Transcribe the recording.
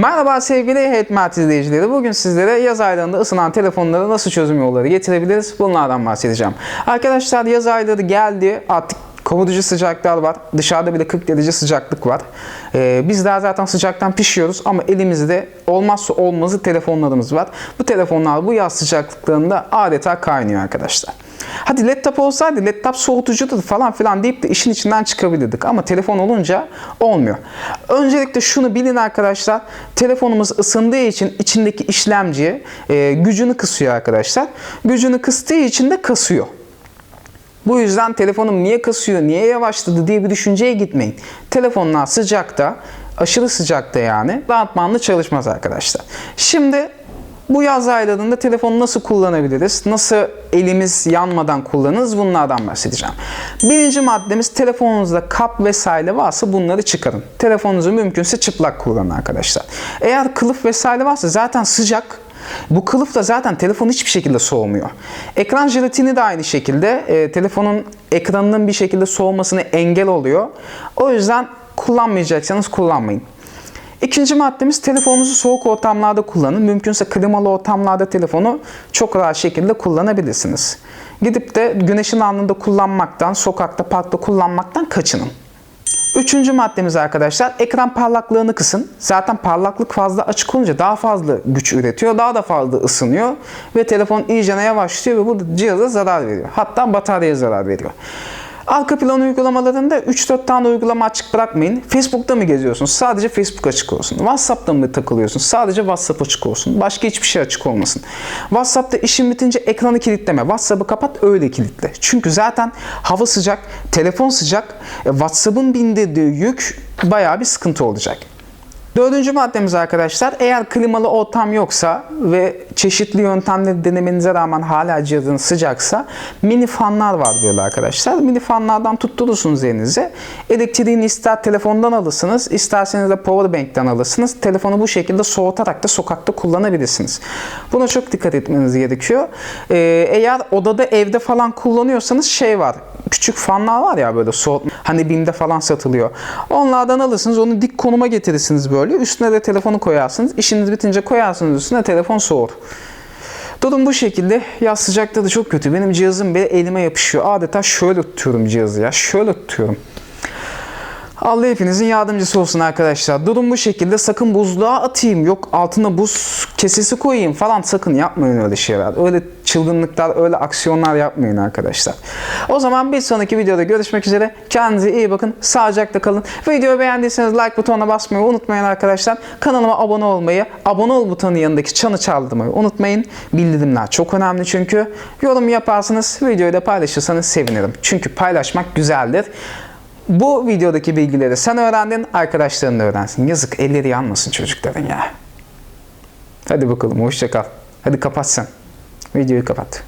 Merhaba sevgili Heyetmet izleyicileri. Bugün sizlere yaz aylarında ısınan telefonlara nasıl çözüm yolları getirebiliriz bunlardan bahsedeceğim. Arkadaşlar yaz ayları geldi. Artık kavurucu sıcaklar var. Dışarıda bile 40 derece sıcaklık var. Ee, biz daha zaten sıcaktan pişiyoruz ama elimizde olmazsa olmazı telefonlarımız var. Bu telefonlar bu yaz sıcaklıklarında adeta kaynıyor arkadaşlar. Hadi laptop olsaydı laptop soğutucudur falan filan deyip de işin içinden çıkabilirdik. Ama telefon olunca olmuyor. Öncelikle şunu bilin arkadaşlar. Telefonumuz ısındığı için içindeki işlemci e, gücünü kısıyor arkadaşlar. Gücünü kıstığı için de kasıyor. Bu yüzden telefonum niye kasıyor, niye yavaşladı diye bir düşünceye gitmeyin. Telefonlar sıcakta, aşırı sıcakta yani rahatmanlı çalışmaz arkadaşlar. Şimdi bu yaz aylarında telefonu nasıl kullanabiliriz? Nasıl elimiz yanmadan kullanırız? Bunlardan bahsedeceğim. Birinci maddemiz telefonunuzda kap vesaire varsa bunları çıkarın. Telefonunuzu mümkünse çıplak kullanın arkadaşlar. Eğer kılıf vesaire varsa zaten sıcak bu kılıf da zaten telefon hiçbir şekilde soğumuyor. Ekran jelatini de aynı şekilde e, telefonun ekranının bir şekilde soğumasını engel oluyor. O yüzden kullanmayacaksanız kullanmayın. İkinci maddemiz telefonunuzu soğuk ortamlarda kullanın. Mümkünse klimalı ortamlarda telefonu çok rahat şekilde kullanabilirsiniz. Gidip de güneşin alnında kullanmaktan, sokakta, parkta kullanmaktan kaçının. Üçüncü maddemiz arkadaşlar ekran parlaklığını kısın. Zaten parlaklık fazla açık olunca daha fazla güç üretiyor. Daha da fazla ısınıyor. Ve telefon iyice yavaşlıyor ve bu cihaza zarar veriyor. Hatta bataryaya zarar veriyor. Arka plan uygulamalarında 3-4 tane uygulama açık bırakmayın. Facebook'ta mı geziyorsunuz? Sadece Facebook açık olsun. WhatsApp'ta mı takılıyorsunuz? Sadece WhatsApp açık olsun. Başka hiçbir şey açık olmasın. WhatsApp'ta işin bitince ekranı kilitleme. WhatsApp'ı kapat öyle kilitle. Çünkü zaten hava sıcak, telefon sıcak. E, WhatsApp'ın bindirdiği yük bayağı bir sıkıntı olacak. Dördüncü maddemiz arkadaşlar eğer klimalı ortam yoksa ve çeşitli yöntemleri denemenize rağmen hala cihazınız sıcaksa mini fanlar var böyle arkadaşlar. Mini fanlardan tutturursunuz elinize. Elektriğini ister telefondan alırsınız isterseniz de powerbank'ten alırsınız. Telefonu bu şekilde soğutarak da sokakta kullanabilirsiniz. Buna çok dikkat etmeniz gerekiyor. Ee, eğer odada evde falan kullanıyorsanız şey var küçük fanlar var ya böyle soğutma. Hani BİM'de falan satılıyor. Onlardan alırsınız onu dik konuma getirirsiniz böyle. Üstüne de telefonu koyarsınız. İşiniz bitince koyarsınız üstüne telefon soğur. Durum bu şekilde. Yaz sıcakta da çok kötü. Benim cihazım bile elime yapışıyor. Adeta şöyle tutuyorum cihazı ya. Şöyle tutuyorum. Allah hepinizin yardımcısı olsun arkadaşlar. Durum bu şekilde. Sakın buzluğa atayım. Yok altına buz kesesi koyayım falan. Sakın yapmayın öyle şeyler. Öyle çılgınlıklar, öyle aksiyonlar yapmayın arkadaşlar. O zaman bir sonraki videoda görüşmek üzere. Kendinize iyi bakın. Sağlıcakla kalın. Videoyu beğendiyseniz like butonuna basmayı unutmayın arkadaşlar. Kanalıma abone olmayı, abone ol butonu yanındaki çanı çaldırmayı unutmayın. Bildirimler çok önemli çünkü. Yorum yaparsınız, videoyu da paylaşırsanız sevinirim. Çünkü paylaşmak güzeldir. Bu videodaki bilgileri sen öğrendin, arkadaşların da öğrensin. Yazık elleri yanmasın çocukların ya. Hadi bakalım hoşça kal. Hadi kapat sen. Videoyu kapat.